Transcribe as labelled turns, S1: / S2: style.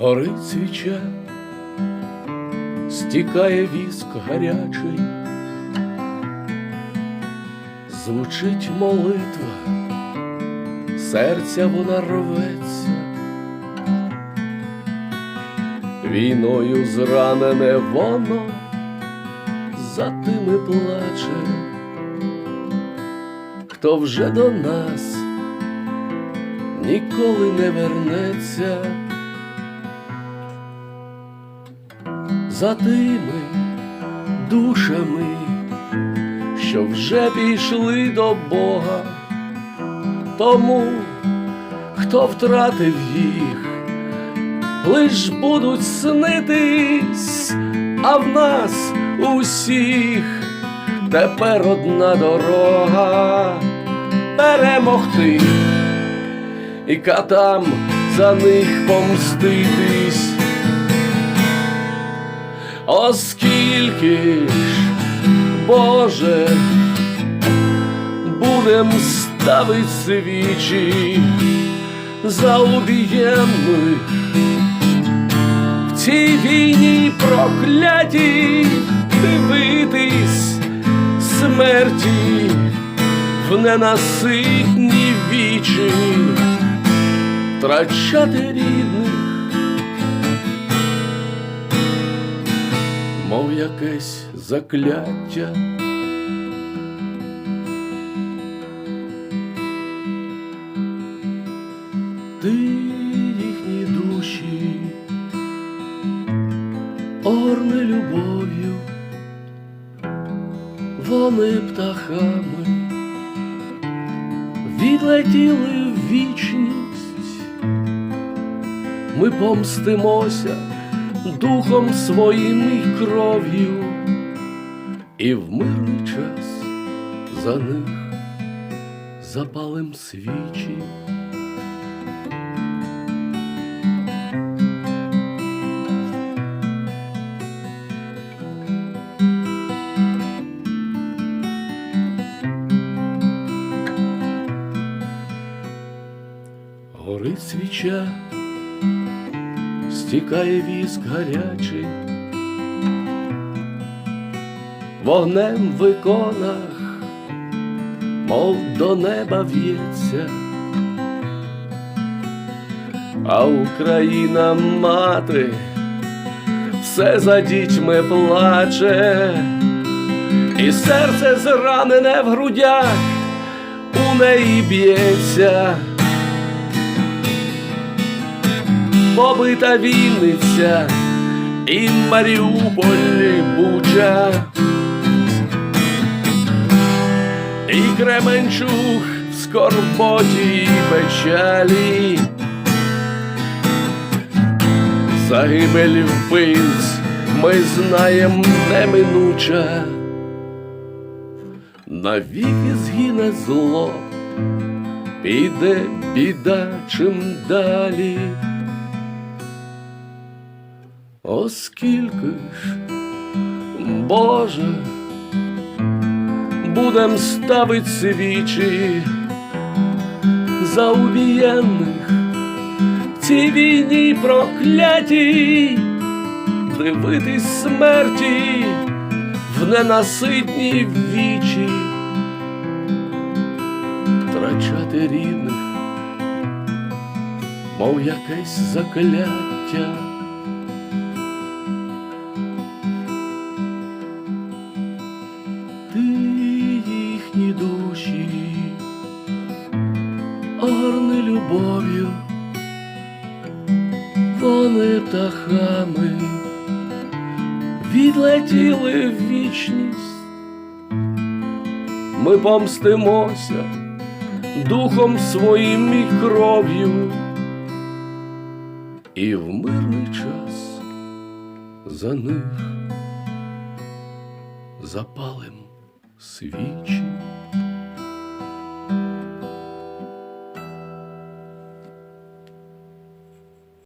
S1: Горить свіча, стікає віск гарячий, звучить молитва, серця вона рветься, війною зранене воно за тими плаче, хто вже до нас ніколи не вернеться. За тими душами, що вже пішли до Бога, тому, хто втратив їх, лиш будуть снитись, а в нас усіх тепер одна дорога перемогти і катам за них помститись. Оскільки ж, Боже, будем ставить свічі за убієнних в цій війні прокляті дивитись смерті в ненаситні вічі, втрачати рідних. Мов якесь закляття. Ти їхні душі, орни любов'ю, вони птахами відлетіли в вічність, ми помстимося духом своїм і кров'ю, і в мирний час за них запалим свічі. Горить свіча стікає віск гарячий, вогнем в іконах, мов до неба в'ється, а Україна мати все за дітьми плаче, і серце зранене в грудях у неї б'ється. Побита Вінниця і Маріуполь Буча, і Кременчук в скорботі печалі, загибель вбивць ми знаєм неминуча, навіки згине зло, піде біда чим далі. Оскільки ж, Боже, будем ставить свічі за убієнних цій війні проклятій, дивитись смерті в ненаситні вічі, втрачати рідних, мов якесь закляття. Любов'ю, вони птахами відлетіли в вічність, ми помстимося духом своїм і кров'ю, і в мирний час за них запалим свічі.